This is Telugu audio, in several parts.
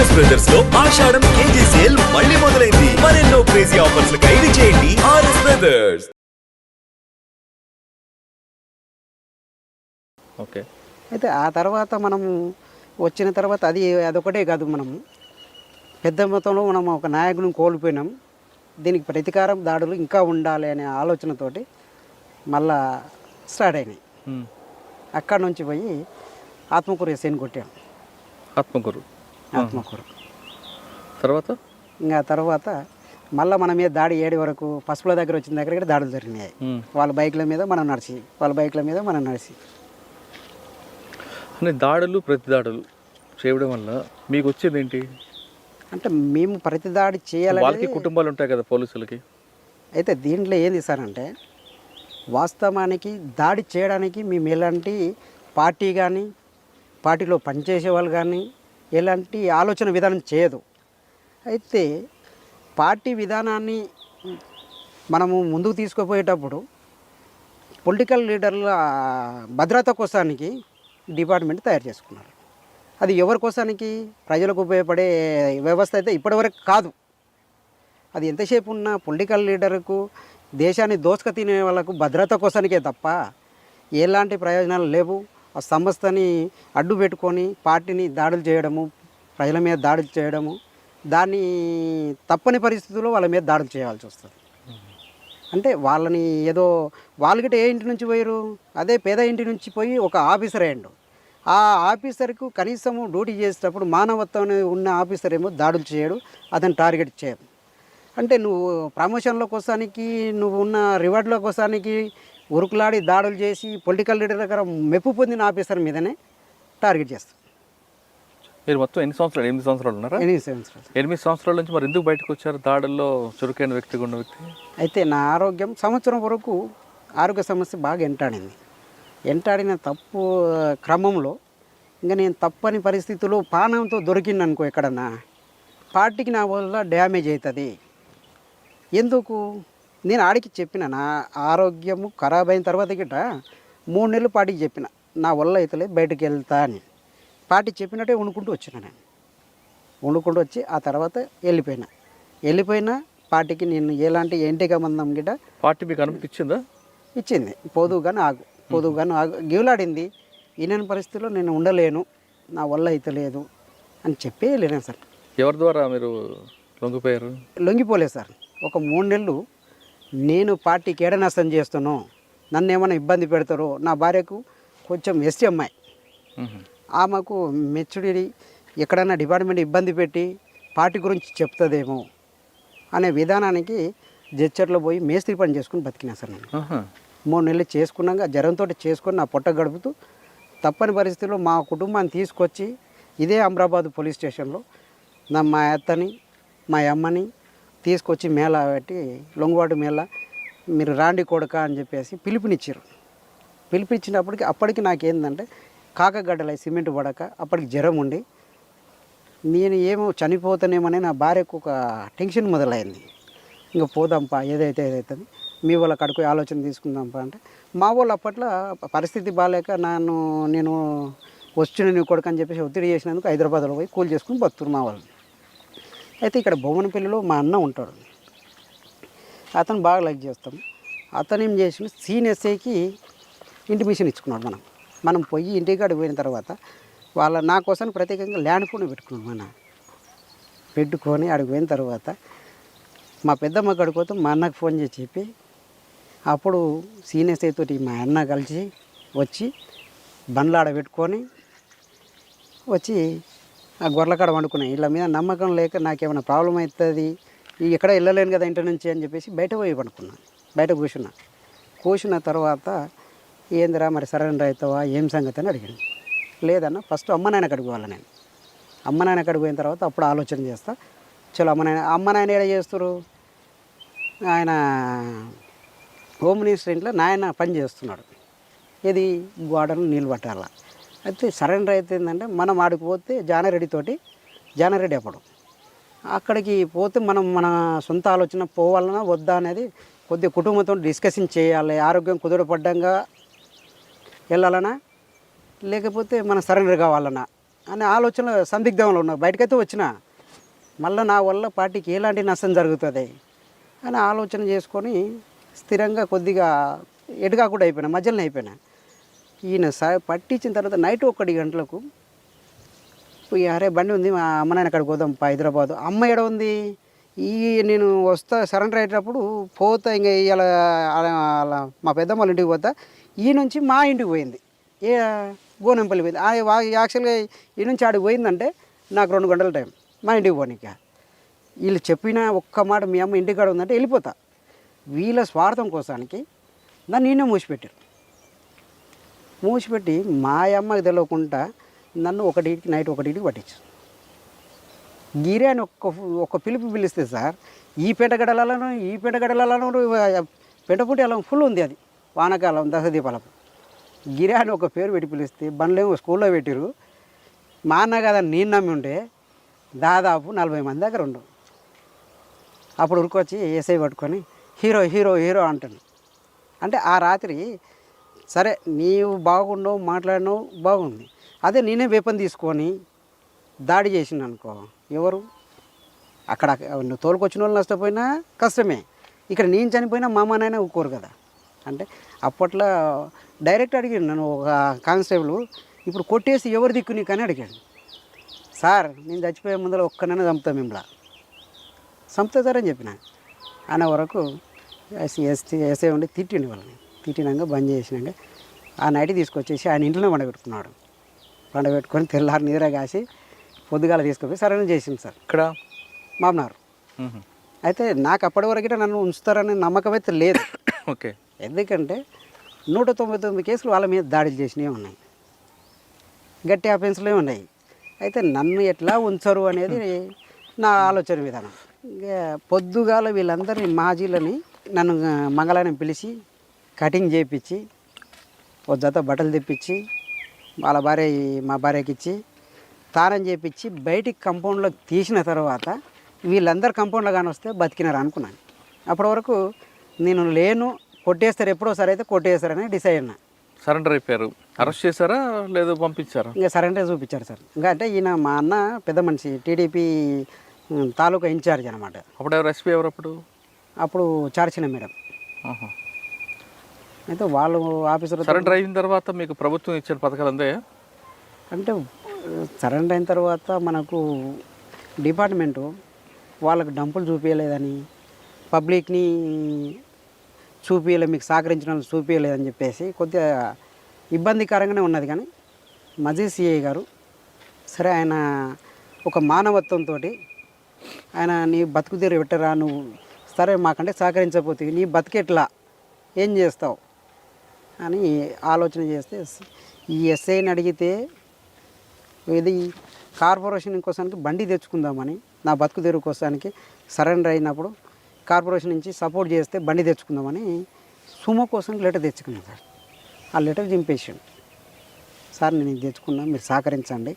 ఆర్ఎస్ బ్రదర్స్లో ఆషాఢం కేజీ సేల్ మళ్ళీ మొదలైంది. మరెన్నో క్రేజీ ఆఫర్స్ ఖైదీ చేయండి ఆర్ఎస్ బ్రదర్స్ ఓకే. అయితే ఆ తర్వాత మనము వచ్చిన తర్వాత అది అదొకటే కాదు మనము. పెద్ద మొత్తంలో మనం ఒక నాయకుని కోల్పోయినాం. దీనికి ప్రతీకారం దాడులు ఇంకా ఉండాలి అనే ఆలోచనతోటి మళ్ళా స్టార్ట్ అయినాయి. అక్కడ నుంచి పోయి ఆత్మకూరు ఎస్ఐని కొట్టాం. ఆత్మకూరు. ఆత్మకూరు తర్వాత? ఇంకా తర్వాత మళ్ళీ మన మీద దాడి ఏడు వరకు పసుపుల దగ్గర వచ్చిన దగ్గర కూడా దాడులు జరిగినాయి. వాళ్ళ బైక్ల మీద మనం నడిచి వాళ్ళ బైక్ల మీద మనం నడిచి. అంటే దాడులు ప్రతి దాడులు చేయడం వల్ల మీకు వచ్చేది ఏంటి? అంటే మేము ప్రతి దాడి వాళ్ళకి చేయాలని కుటుంబాలు ఉంటాయి కదా పోలీసులకి. అయితే దీంట్లో ఏంది సార్ అంటే వాస్తవానికి దాడి చేయడానికి మేము ఎలాంటి పార్టీ కానీ పార్టీలో పనిచేసే వాళ్ళు కానీ ఎలాంటి ఆలోచన విధానం చేయదు. అయితే పార్టీ విధానాన్ని మనము ముందుకు తీసుకుపోయేటప్పుడు పొలిటికల్ లీడర్ల భద్రత కోసానికి డిపార్ట్మెంట్ తయారు చేసుకున్నారు. అది ఎవరి కోసానికి? ప్రజలకు ఉపయోగపడే వ్యవస్థ అయితే ఇప్పటివరకు కాదు. అది ఎంతసేపు ఉన్న పొలిటికల్ లీడర్కు దేశాన్ని దోసుక తినే వాళ్ళకు భద్రత కోసానికే తప్ప ఎలాంటి ప్రయోజనాలు లేవు. సంస్థని అడ్డు పెట్టుకొని పార్టీని దాడులు చేయడము ప్రజల మీద దాడులు చేయడము దాన్ని తప్పని పరిస్థితుల్లో వాళ్ళ మీద దాడులు చేయాల్సి వస్తుంది. అంటే వాళ్ళని ఏదో వాళ్ళకిట ఏ ఇంటి నుంచి పోయారు? అదే పేద ఇంటి నుంచి పోయి ఒక ఆఫీసర్ అయ్యండు. ఆ ఆఫీసర్కు కనీసము డ్యూటీ చేసేటప్పుడు మానవత్వం ఉన్న ఆఫీసర్ ఏమో దాడులు చేయడు అతను టార్గెట్ చేయడు. అంటే నువ్వు ప్రమోషన్ల కోసానికి నువ్వు ఉన్న రివార్డుల కోసానికి ఉరుకులాడి దాడులు చేసి పొలిటికల్ లీడర్ దగ్గర మెప్పు పొందిన ఆఫీసర్ మీదనే టార్గెట్ చేస్తాం. మీరు మొత్తం ఎన్ని సంవత్సరాలు ఎనిమిది సంవత్సరాలు ఉన్నారా? ఎనిమిది సంవత్సరాలు. ఎనిమిది సంవత్సరాల నుంచి మరి ఎందుకు బయటకు వచ్చారు? దాడుల్లో చురుకైన వ్యక్తిగా ఉన్న వ్యక్తి? అయితే నా ఆరోగ్యం సంవత్సరం వరకు ఆరోగ్య సమస్య బాగా ఎంటాడింది. ఎంటాడిన తప్పు క్రమంలో ఇంకా నేను తప్పని పరిస్థితుల్లో పానంతో దొరికింది అనుకో ఎక్కడన్నా. పార్టీకి నా వల్ల డ్యామేజ్ అవుతుంది. ఎందుకు? నేను ఆడికి చెప్పిన నా ఆరోగ్యము ఖరాబ్ అయిన తర్వాత గిట మూడు నెలలు పార్టీకి చెప్పిన నా వల్ల అవుతలే బయటకు వెళ్తా అని. పార్టీ చెప్పినట్టే వండుకుంటూ వచ్చిన నేను. వండుకుంటూ వచ్చి ఆ తర్వాత వెళ్ళిపోయినా. వెళ్ళిపోయినా పార్టీకి నేను ఎలాంటి ఎంటిక మందం గిట పార్టీ మీకు అనుమతి ఇచ్చిందా? ఇచ్చింది. పోదువు కానీ ఆగు పోదువు కానీ ఆగు. గివులాడింది ఈయన పరిస్థితిలో నేను ఉండలేను నా వల్ల అయితే లేదు అని చెప్పి వెళ్ళినాను సార్. ఎవరి ద్వారా మీరు లొంగిపోయారు? లొంగిపోలేదు సార్. ఒక మూడు నెలలు నేను పార్టీకి ఏడ నష్టం చేస్తానో నన్ను ఏమైనా ఇబ్బంది పెడతారో నా భార్యకు కొంచెం ఎస్టీ అమ్మాయి. ఆమెకు మెచ్చుడి ఎక్కడైనా డిపార్ట్మెంట్ ఇబ్బంది పెట్టి పార్టీ గురించి చెప్తుందేమో అనే విధానానికి జడ్చర్లో పోయి మేస్త్రి పని చేసుకుని బతికినా సార్ నేను. మూడు నెలలు చేసుకున్నాక జ్వరంతో చేసుకొని నా పొట్ట గడుపుతూ తప్పని పరిస్థితుల్లో మా కుటుంబాన్ని తీసుకొచ్చి ఇదే అమరాబాద్ పోలీస్ స్టేషన్లో నా మా అత్తని మా అమ్మని తీసుకొచ్చి మేళ పెట్టి లొంగువాడు మేళ మీరు రాండి కొడక అని చెప్పేసి పిలుపునిచ్చారు పిలిపించినప్పటికి అప్పటికి నాకేందంటే కాకగడ్డలై సిమెంట్ పడక అప్పటికి జ్వరం ఉండి నేను ఏమో చనిపోతానేమని నా భార్యకు ఒక టెన్షన్ మొదలైంది. ఇంకా పోదాంపా ఏదైతే ఏదైతే మీ వాళ్ళ కడుకు ఆలోచన తీసుకుందాంపా అంటే మా వాళ్ళు అప్పట్లో పరిస్థితి బాగాలేక నన్ను నేను వచ్చిన నీ కొడుకు అని చెప్పేసి ఒత్తిడి చేసినందుకు హైదరాబాద్లో పోయి కూలి చేసుకుని బతుకురు మా వాళ్ళు. అయితే ఇక్కడ బొమ్మనపల్లిలో మా అన్న ఉంటాడు. అతను బాగా లైక్ చేస్తాం అతను ఏం చేసిన సీనియర్సేకి ఇంటిమేషన్ ఇచ్చుకున్నాడు మనం. మనం పోయి ఇంటికాడ పోయిన తర్వాత వాళ్ళ నా కోసం ప్రత్యేకంగా ల్యాండ్ ఫోన్ పెట్టుకున్నాం మన. పెట్టుకొని ఆడికి పోయిన తర్వాత మా పెద్దమ్మ కడుకోతే మా అన్నకు ఫోన్ చేసి చెప్పి అప్పుడు సీనియర్స్ తోటి మా అన్న కలిసి వచ్చి బండ్లు ఆడ పెట్టుకొని వచ్చి ఆ గొర్రెల కాడ వండుకున్నాయి. వీళ్ళ మీద నమ్మకం లేక నాకేమైనా ప్రాబ్లం అవుతుంది. ఈ ఎక్కడ వెళ్ళలేను కదా ఇంటి నుంచి అని చెప్పేసి బయట పోయి పడుకున్నాను బయట కూర్చున్నా. కూర్చున్న తర్వాత ఏందిరా మరి సరైన అవుతావా ఏం సంగతి అని అడిగాను లేదన్న ఫస్ట్ అమ్మ నాయన కడుగువాలి నేను. అమ్మ నాయన అక్కడికి పోయిన తర్వాత అప్పుడు ఆలోచన చేస్తా. చలో అమ్మ నాయన అమ్మ నాయన ఏడ చేస్తారు ఆయన హోమ్ మినిస్టర్ ఇంట్లో నాయన పని చేస్తున్నాడు. ఇది గోడను నీళ్ళు పట్టాల? అయితే సరెండర్ అయితే ఏంటంటే మనం ఆడికి పోతే జానారెడ్డితోటి జానారెడ్డి అప్పుడు. అక్కడికి పోతే మనం మన సొంత ఆలోచన పోవాలన్నా వద్దా అనేది కొద్దిగా కుటుంబంతో డిస్కషన్ చేయాలి ఆరోగ్యం కుదరపడ్డంగా వెళ్ళాలనా లేకపోతే మన సరెండర్ కావాలన్నా అనే ఆలోచన సందిగ్ధంలో ఉన్నా. బయటకైతే వచ్చిన మళ్ళీ నా వల్ల పార్టీకి ఎలాంటి నష్టం జరుగుతుంది అని ఆలోచన చేసుకొని స్థిరంగా కొద్దిగా ఎటుగా కూడా అయిపోయినా మధ్యలోనే అయిపోయినా. ఈయన సా పట్టించిన తర్వాత నైట్ ఒకటి గంటలకు పోయి అరే బండి ఉంది మా అమ్మ నాయన అక్కడికి పోదాం పా హైదరాబాద్. అమ్మ ఎడ ఉంది? ఈ నేను వస్తా సరెండర్ అయ్యేటప్పుడు పోతా ఇంకా ఇలా అలా మా పెద్దమ్మ వాళ్ళ ఇంటికి పోతా. ఈ నుంచి మా ఇంటికి పోయింది. ఏ గోనెంపల్లి పోయింది. యాక్చువల్గా ఈ నుంచి ఆడికి పోయిందంటే నాకు రెండు గంటల టైం. మా ఇంటికి పోనీక వీళ్ళు చెప్పిన ఒక్క మాట మీ అమ్మ ఇంటికాడ ఉందంటే వెళ్ళిపోతా. వీళ్ళ స్వార్థం కోసానికి దాన్ని నేనే మూసిపెట్టారు. మూసిపెట్టి మా అమ్మకి తెలియకుండా నన్ను ఒకటికి నైట్ ఒకటికి పట్టించు. గిరి అని ఒక్క ఒక పిలుపు పిలిస్తే సార్ ఈ పెంటగడలను ఈ పెంటగడలను పెంటపుట్టి అలా ఫుల్ ఉంది అది. వానకాలం దశదీపాలకు గిరి అని ఒక పేరు పెట్టి పిలిస్తే బండ్లేమో స్కూల్లో పెట్టిరు మా అన్న కదా నేను నమ్మి ఉంటే దాదాపు నలభై మంది దగ్గర ఉండు. అప్పుడు ఉరికొచ్చి ఏసై పట్టుకొని హీరో హీరో హీరో అంటాను అంటే ఆ రాత్రి సరే నీవు బాగున్నావు మాట్లాడినావు బాగుంది. అదే నేనే వేపని తీసుకొని దాడి చేసిన అనుకో ఎవరు? అక్కడ నువ్వు తోలుకొచ్చిన వాళ్ళు నష్టపోయినా కష్టమే. ఇక్కడ నేను చనిపోయినా మా అమ్మ నాయన ఊరుకోరు కదా. అంటే అప్పట్లో డైరెక్ట్ అడిగాడు నన్ను ఒక కానిస్టేబుల్ ఇప్పుడు కొట్టేసి ఎవరు దిక్కు నీకు అని అడిగాడు. సార్ నేను చచ్చిపోయే ముందర ఒక్కనైనా చంపుతా మిమ్మల్ని. చంపుతా సార్ అని చెప్పిన. అనే వరకు ఎస్ ఎస్టీ ఎస్ఏ ఉండి తిట్టిండి వాళ్ళని. తిట్టినాక బంద్ చేసినాక ఆ నైట్ తీసుకొచ్చేసి ఆయన ఇంట్లోనే పండబెట్టుకున్నాడు పండబెట్టుకొని తెల్లారి నీర కాసి పొద్దుగాల తీసుకుపోయి సరైన చేసింది సార్. ఇక్కడ మామనారు. మ్మ్. అయితే నాకు అప్పటి వరకు నన్ను ఉంచుతారనే నమ్మకం అయితే లేదు. ఓకే. ఎందుకంటే నూట తొంభై తొమ్మిది కేసులు వాళ్ళ మీద దాడులు చేసినవి ఉన్నాయి. గట్టి ఆఫెన్స్లే ఉన్నాయి. అయితే నన్ను ఎట్లా ఉంచరు అనేది నా ఆలోచన విధానం. ఇక పొద్దుగాల వీళ్ళందరినీ మాజీలని నన్ను మంగళాన్ని పిలిచి కటింగ్ చేయించి ఓ జత బట్టలు తెప్పించి వాళ్ళ భార్య మా భార్యకి ఇచ్చి తానం చేపించి బయటికి కంపౌండ్లోకి తీసిన తర్వాత వీళ్ళందరూ కంపౌండ్లో కానీ వస్తే బతికినారు అనుకున్నాను. అప్పటి వరకు నేను లేను కొట్టేస్తారు ఎప్పుడో సరే అయితే కొట్టేస్తారని డిసైడ్ అయినా. సరెండర్ అయిపోయారు. అరెస్ట్ చేశారా లేదా పంపించారా? ఇంకా సరెండర్ చూపించారు సార్. ఇంకా అంటే ఈయన మా అన్న పెద్ద మనిషి టీడీపీ తాలూకా ఇన్ఛార్జ్ అనమాట. అప్పుడు ఎవరు ఎస్పీ ఎవరు అప్పుడు? అప్పుడు చార్చిన మేడం. అయితే వాళ్ళు ఆఫీసర్ సరెండర్ అయిన తర్వాత మీకు ప్రభుత్వం ఇచ్చిన పథకాలు అందే? అంటే సరెండర్ అయిన తర్వాత మనకు డిపార్ట్మెంటు వాళ్ళకు డంపులు చూపించలేదని పబ్లిక్ని చూపించలే మీకు సహకరించిన వాళ్ళు చూపించలేదని చెప్పేసి కొద్దిగా ఇబ్బందికరంగానే ఉన్నది. కానీ మజీ సిఐ గారు సరే ఆయన ఒక మానవత్వంతో ఆయన నీ బతుకు తీరు పెట్టరా నువ్వు? సరే మాకంటే సహకరించకపోతే నీ బతికెట్లా? ఏం చేస్తావు? అని ఆలోచన చేస్తే ఈ ఎస్ఐని అడిగితే ఇది కార్పొరేషన్ కోసానికి బండి తెచ్చుకుందామని నా బతుకు తెరువు కోసానికి సరెండర్ అయినప్పుడు కార్పొరేషన్ నుంచి సపోర్ట్ చేస్తే బండి తెచ్చుకుందామని సుమో కోసం లెటర్ తెచ్చుకున్నాను సార్. ఆ లెటర్ చింపేసాడు సార్ నేను ఇది తెచ్చుకున్నా మీరు సహకరించండి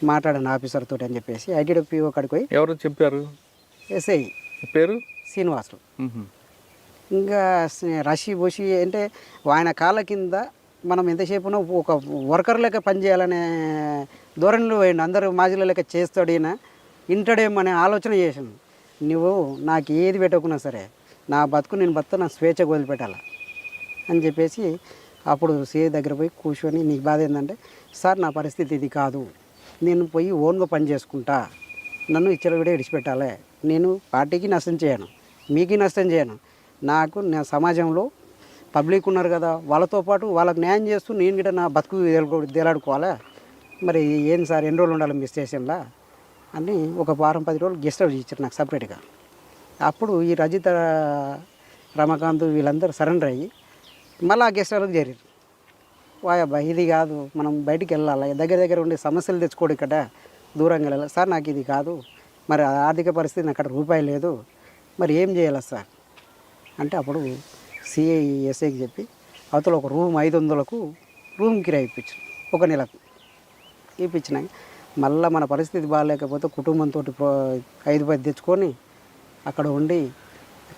మాట్లాడండి ఆఫీసర్ తోటి అని చెప్పేసి ఐటీడీ పిఓ కాడికి పోయి ఎవరు చెప్పారు ఎస్ఐ పేరు? శ్రీనివాసులు. ఇంకా రషి బొషి అంటే ఆయన కాళ్ళ కింద మనం ఎంతసేపున ఒక వర్కర్ లెక్క పనిచేయాలనే ధోరణిలో పోయిండు. అందరూ మాజీల లెక్క చేస్తాడు ఈయన. అనే ఆలోచన చేసిండు. నువ్వు నాకు ఏది పెట్టకున్నా సరే నా బతుకు నేను బతుకు నా స్వేచ్ఛకు వదిలిపెట్టాలా అని చెప్పేసి అప్పుడు సీఏ దగ్గర పోయి కూర్చొని నీకు బాధ ఏంటంటే సార్ నా పరిస్థితి ఇది కాదు. నేను పోయి ఓన్గా పని చేసుకుంటా. నన్ను ఇచ్చల కూడా విడిచిపెట్టాలి. నేను పార్టీకి నష్టం చేయను. మీకు నష్టం చేయను. నాకు నా సమాజంలో పబ్లిక్ ఉన్నారు కదా వాళ్ళతో పాటు వాళ్ళకి న్యాయం చేస్తూ నేను కూడా నా బతుకు దేలాడుకోవాలా తేలాడుకోవాలా? మరి ఏం సార్ ఎన్ని రోజులు ఉండాలి మీ స్టేషన్లో? అని ఒక వారం పది రోజులు గెస్ట్ హౌస్ ఇచ్చారు నాకు సపరేట్గా. అప్పుడు ఈ రజిత రమకాంత్ వీళ్ళందరూ సరెండర్ అయ్యి మళ్ళీ ఆ గెస్ట్ హౌస్కి చేరారు. వాయబ్బా ఇది కాదు మనం బయటికి వెళ్ళాలి? దగ్గర దగ్గర ఉండే సమస్యలు తెచ్చుకోడు ఇక్కడ దూరంగా వెళ్ళాలి? సార్ నాకు ఇది కాదు. మరి ఆర్థిక పరిస్థితి నాకు అక్కడ రూపాయి లేదు. మరి ఏం చేయాలి సార్? అంటే అప్పుడు సిఐ ఎస్ఐకి చెప్పి అవతల ఒక రూమ్ ఐదు వందలకు రూమ్ కిరాయి ఇప్పించారు. ఒక నెలకు ఇప్పించినాక మళ్ళీ మన పరిస్థితి బాగాలేకపోతే కుటుంబంతో ఐదు పది తెచ్చుకొని అక్కడ ఉండి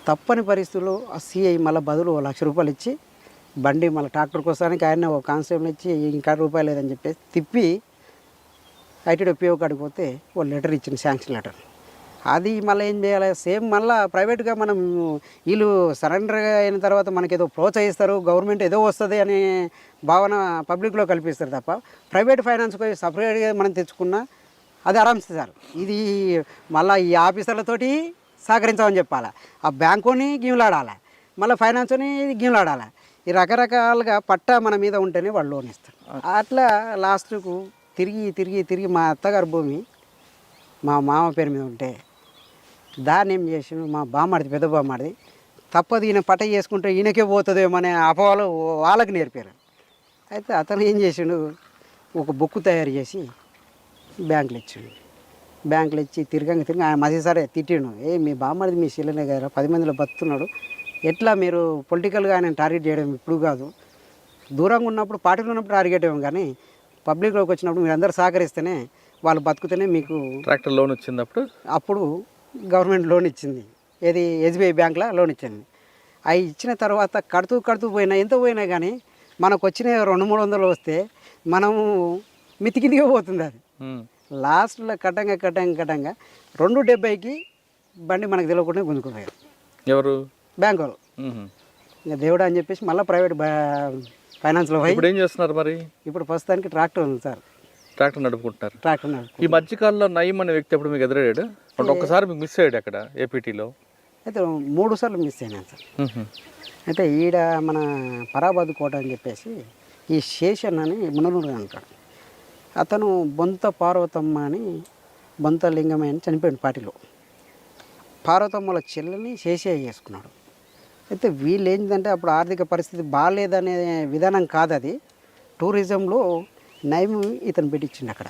తప్పని పరిస్థితుల్లో ఆ సిఐ మళ్ళీ బదులు లక్ష రూపాయలు ఇచ్చి బండి మళ్ళీ ట్రాక్టర్ కోసానికి ఆయన ఒక కాన్సెప్ట్ ఇచ్చి ఇంకా రూపాయలు లేదని చెప్పేసి తిప్పి ఐటీడీ పిఓ కాడికి పోతే ఓ లెటర్ ఇచ్చింది శాంక్షన్ లెటర్. అది మళ్ళీ ఏం చేయాలి? సేమ్ మళ్ళీ ప్రైవేట్గా మనం వీళ్ళు సరెండర్ అయిన తర్వాత మనకి ఏదో ప్రోత్సహిస్తారు గవర్నమెంట్ ఏదో వస్తుంది అనే భావన పబ్లిక్లో కల్పిస్తారు తప్ప ప్రైవేట్ ఫైనాన్స్ పోయి సపరేట్గా మనం తెచ్చుకున్నా అది ఆరామ్స్ సార్. ఇది మళ్ళీ ఈ ఆఫీసర్లతోటి సహకరించమని చెప్పాలి. ఆ బ్యాంకుని గీములాడాలి. మళ్ళీ ఫైనాన్స్ని గీములాడాలి. ఈ రకరకాలుగా పట్టా మన మీద ఉంటేనే వాళ్ళు లోన్ ఇస్తారు. అట్లా లాస్ట్కు తిరిగి తిరిగి తిరిగి మా అత్తగారి భూమి మా మామ పేరు మీద ఉంటే దాన్ని ఏం చేసిండు? మా బామ్మడిది పెద్ద బామ్మడిది. తప్పదు ఈయన పట్ట చేసుకుంటే ఈయనకే పోతుందేమో అనే అపోహలు వాళ్ళకి నేర్పారు. అయితే అతను ఏం చేసిండు? ఒక బుక్ తయారు చేసి బ్యాంకులు ఇచ్చిండు. బ్యాంకులు ఇచ్చి తిరగంగా తిరిగి ఆయన మసీ సరే తిట్టిండు. ఏ మీ బామ్మడిది మీ శిలనే కదా పది మందిలో బతున్నాడు ఎట్లా మీరు పొలిటికల్గా ఆయన టార్గెట్ చేయడం ఇప్పుడు కాదు. దూరంగా ఉన్నప్పుడు పార్టీలో ఉన్నప్పుడు టార్గెట్ ఇవ్వం కానీ పబ్లిక్లోకి వచ్చినప్పుడు మీరు అందరూ సహకరిస్తేనే వాళ్ళు బతుకుతేనే మీకు ట్రాక్టర్ లోన్ వచ్చినప్పుడు అప్పుడు గవర్నమెంట్ లోన్ ఇచ్చింది. ఏది ఎస్బీఐ బ్యాంక్లో లోన్ ఇచ్చింది. అవి ఇచ్చిన తర్వాత కడుతూ కడుతూ పోయినా ఎంత పోయినా కానీ మనకు వచ్చిన రెండు మూడు వందలు వస్తే మనము మితికిదిగా పోతుంది అది. లాస్ట్లో కట్టంగా కట్టంగా కట్టంగా రెండు డెబ్బైకి బండి మనకు తెలియకుండా గుంజుకుపోయారు ఎవరు? బ్యాంక్ వాళ్ళు. ఇంకా దేవుడు అని చెప్పేసి మళ్ళీ ప్రైవేట్ ఫైనాన్స్లో ఇప్పుడు ఏం చేస్తున్నారు మరి? ఇప్పుడు ప్రస్తుతానికి ట్రాక్టర్ ఉంది సార్. ట్రాక్టర్ నడుపుకుంటున్నారు. ట్రాక్టర్ నడుపు ఈ మధ్యకాలంలో నయీం అనే వ్యక్తి ఎప్పుడు మీకు ఎదురయ్యాడు? అంటే ఒక్కసారి మీకు మిస్ అయ్యాడు అక్కడ ఏపీటీలో అయితే మూడు సార్లు మిస్ అయినాను సార్. అయితే ఈడ మన పరాబాద్ కోట అని చెప్పేసి ఈ శేషన్ అని ముననూరు అంటాడు అతను బొంత పార్వతమ్మ అని బొంత లింగమయ్య అని చనిపోయాడు పార్టీలో. పార్వతమ్మల చెల్లెని శేషయ్య చేసుకున్నాడు. అయితే వీళ్ళు ఏంటంటే అప్పుడు ఆర్థిక పరిస్థితి బాగాలేదనే విధానం కాదు అది. టూరిజంలో నయం ఇతను పెట్టించిండు అక్కడ.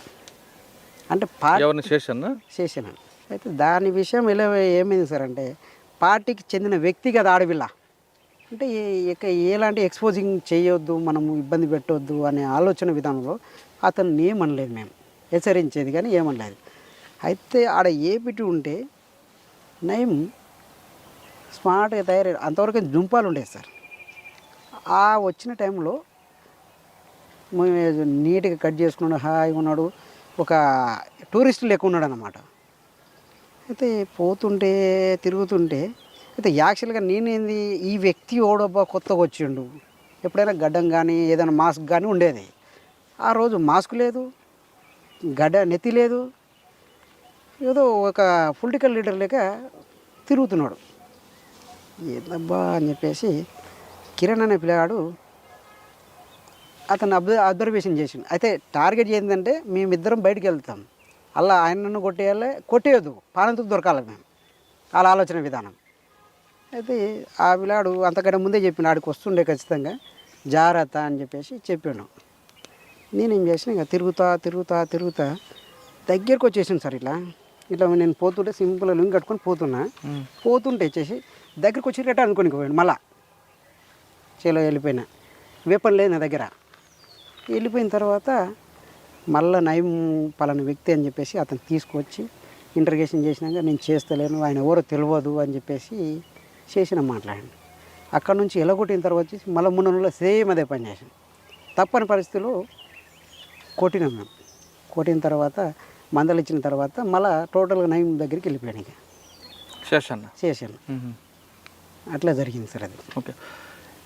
అంటే ఎవరిని శేషన్నా చేశాను అయితే దాని విషయం ఇలా ఏమైంది సార్ అంటే పార్టీకి చెందిన వ్యక్తి కదా ఆడపిల్ల అంటే ఇక ఎలాంటి ఎక్స్పోజింగ్ చేయొద్దు మనము ఇబ్బంది పెట్టొద్దు అనే ఆలోచన విధానంలో అతను ఏమనలేదు మేము. హెచ్చరించేది కానీ ఏమనలేదు. అయితే ఆడ ఏ పెట్టి ఉంటే నయం స్మార్ట్గా తయారై అంతవరకు జుంపాలు ఉండేది సార్. ఆ వచ్చిన టైంలో నీట్గా కట్ చేసుకున్నాడు హాయిగా ఉన్నాడు. ఒక టూరిస్ట్ లెక్క ఉన్నాడు అనమాట అయితే పోతుంటే తిరుగుతుంటే అయితే యాక్చువల్గా నేనేంది ఈ వ్యక్తి ఓడబ్బా కొత్తగా వచ్చిండు. ఎప్పుడైనా గడ్డం కానీ ఏదైనా మాస్క్ కానీ ఉండేది. ఆ రోజు మాస్క్ లేదు గడ్డ నెత్తి లేదు. ఏదో ఒక పొలిటికల్ లీడర్ లేక తిరుగుతున్నాడు. ఏందబ్బా అని చెప్పేసి కిరణ్ అనే పిల్లగాడు అతను అబ్జర్వేషన్ చేసిండు. అయితే టార్గెట్ ఏంటంటే మేమిద్దరం బయటికి వెళ్తాం. అలా ఆయనను కొట్టేయాలి. కొట్టేయద్దు. పానంతుకు దొరకాలి మేము. వాళ్ళ ఆలోచన విధానం. అయితే ఆ పిల్లాడు అంతకంటే ముందే చెప్పిన ఆడికి వస్తుండే ఖచ్చితంగా. జాగ్రత్త అని చెప్పేసి చెప్పాను. నేనేం చేసిన ఇక తిరుగుతా తిరుగుతా తిరుగుతా దగ్గరికి వచ్చేసాను సార్ ఇట్లా. ఇట్లా నేను పోతుంటే సింపుల్గా లుంగి కట్టుకొని పోతున్నా. పోతుంటే వచ్చేసి దగ్గరికి వచ్చి రిటర్న్ అనుకోనికి పోయాను మళ్ళా. చేలో వెళ్ళిపోయినా. వేపన్ లేదు నా దగ్గర. వెళ్ళిపోయిన తర్వాత మళ్ళీ నయం పలానా వ్యక్తి అని చెప్పేసి అతను తీసుకొచ్చి ఇంటర్గేషన్ చేసినాక నేను చేస్తలేను ఆయన ఎవరో తెలియదు అని చెప్పేసి చేసిన మాట్లాడండి. అక్కడ నుంచి ఎలగొట్టిన తర్వాత వచ్చేసి మళ్ళీ మూడు నెలల్లో సేమ్ అదే పని చేసాను తప్పని పరిస్థితిలో కొట్టినాం మేము. కొట్టిన తర్వాత మందలు ఇచ్చిన తర్వాత మళ్ళీ టోటల్గా నయం దగ్గరికి వెళ్ళిపోయాను ఇక. చేశాను. అట్లా జరిగింది సార్ అది. ఓకే.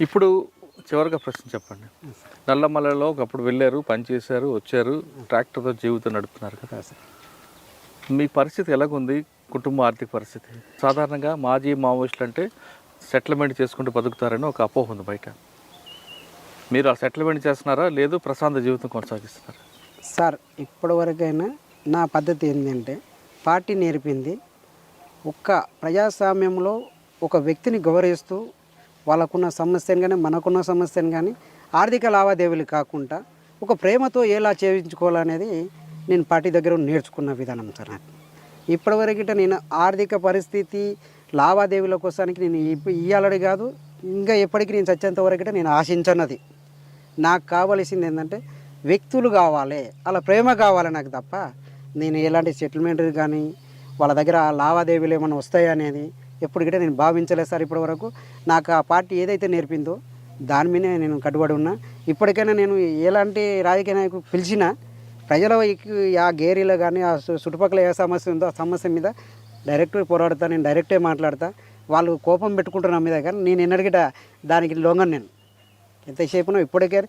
ఇప్పుడు చివరిగా ప్రశ్న చెప్పండి. నల్లమలలో ఒకప్పుడు వెళ్ళారు పనిచేశారు వచ్చారు ట్రాక్టర్తో జీవితం నడుపుతున్నారు కదా. మీ పరిస్థితి ఎలాగుంది? కుటుంబ ఆర్థిక పరిస్థితి? సాధారణంగా మాజీ మావోయిస్టులు అంటే సెటిల్మెంట్ చేసుకుంటూ బతుకుతారని ఒక అపోహ ఉంది బయట. మీరు ఆ సెటిల్మెంట్ చేస్తున్నారా? లేదు ప్రశాంత జీవితం కొనసాగిస్తున్నారా? సార్ ఇప్పటివరకైనా నా పద్ధతి ఏంటంటే పార్టీ నేర్పింది. ఒక్క ప్రజాస్వామ్యంలో ఒక వ్యక్తిని గౌరవిస్తూ వాళ్ళకున్న సమస్యను కానీ మనకున్న సమస్యను కానీ ఆర్థిక లావాదేవీలు కాకుండా ఒక ప్రేమతో ఎలా చేయించుకోవాలనేది నేను పార్టీ దగ్గర నేర్చుకున్న విధానం సార్ నాకు ఇప్పటివరకిట నేను ఆర్థిక పరిస్థితి లావాదేవీల కోసానికి నేను ఇప్ప- ఇయ్యాలని కాదు ఇంకా ఎప్పటికీ నేను చచ్చేంత వరకట నేను ఆశించన్నది నాకు కావలసింది ఏంటంటే వ్యక్తులు కావాలి అలా ప్రేమ కావాలి నాకు తప్ప నేను ఎలాంటి సెటిల్మెంట్ కానీ వాళ్ళ దగ్గర లావాదేవీలు ఏమైనా వస్తాయా ఎప్పుడు కూడా నేను భావించలేదు సార్ ఇప్పటి వరకు నాకు ఆ పార్టీ ఏదైతే నేర్పిందో దాని మీదే నేను కట్టుబడి ఉన్నా. ఇప్పటికైనా నేను ఎలాంటి రాజకీయ నాయకుడు పిలిచినా ప్రజల ఆ గేరీలో కానీ ఆ చుట్టుపక్కల ఏ సమస్య ఉందో ఆ సమస్య మీద డైరెక్ట్ పోరాడతా నేను డైరెక్టే మాట్లాడతా. వాళ్ళు కోపం పెట్టుకుంటున్నా మీద కానీ నేను ఎన్నడిగిట దానికి లొంగను నేను. ఎంతసేపునో ఇప్పటికే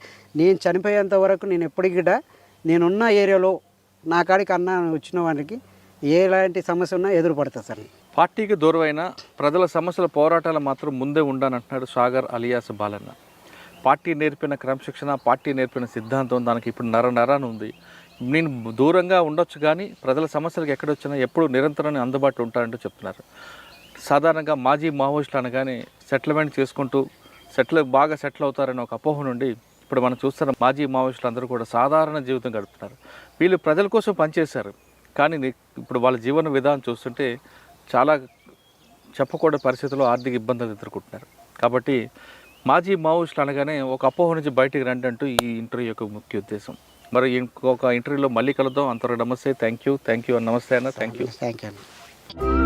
నేను చనిపోయేంత వరకు నేను ఎప్పటికిట నేనున్న ఏరియాలో నా కాడికి అన్న వచ్చిన వారికి ఎలాంటి సమస్య ఉన్నా ఎదురు పడతా సార్ నేను. పార్టీకి దూరమైన ప్రజల సమస్యల పోరాటాలు మాత్రం ముందే ఉండానంటున్నాడు సాగర్ అలియాస్ బాలన్న. పార్టీ నేర్పిన క్రమశిక్షణ పార్టీ నేర్పిన సిద్ధాంతం దానికి ఇప్పుడు నర నరాన ఉంది. నేను దూరంగా ఉండొచ్చు కానీ ప్రజల సమస్యలకు ఎక్కడొచ్చినా ఎప్పుడు నిరంతరం అందుబాటులో ఉంటానంటూ చెప్తున్నారు. సాధారణంగా మాజీ మావోయిస్టులు అనగానే సెటిల్మెంట్ చేసుకుంటూ సెటిల్ బాగా సెటిల్ అవుతారని ఒక అపోహ నుండి ఇప్పుడు మనం చూస్తున్న మాజీ మావోయిస్టులు అందరూ కూడా సాధారణ జీవితం గడుపుతున్నారు. వీళ్ళు ప్రజల కోసం పనిచేశారు. కానీ ఇప్పుడు వాళ్ళ జీవన విధానం చూస్తుంటే చాలా చెప్పకూడని పరిస్థితుల్లో ఆర్థిక ఇబ్బందులు ఎదుర్కొంటున్నారు. కాబట్టి మాజీ మావోయిస్టులు అనగానే ఒక అపోహ నుంచి బయటికి రండి అంటూ ఈ ఇంటర్వ్యూ యొక్క ముఖ్య ఉద్దేశం. మరి ఇంకొక ఇంటర్వ్యూలో మళ్ళీ కలుద్దాం. అంతవరకు నమస్తే. థ్యాంక్ యూ థ్యాంక్ యూ నమస్తే అన్న. థ్యాంక్ యూ థ్యాంక్ యూ అండి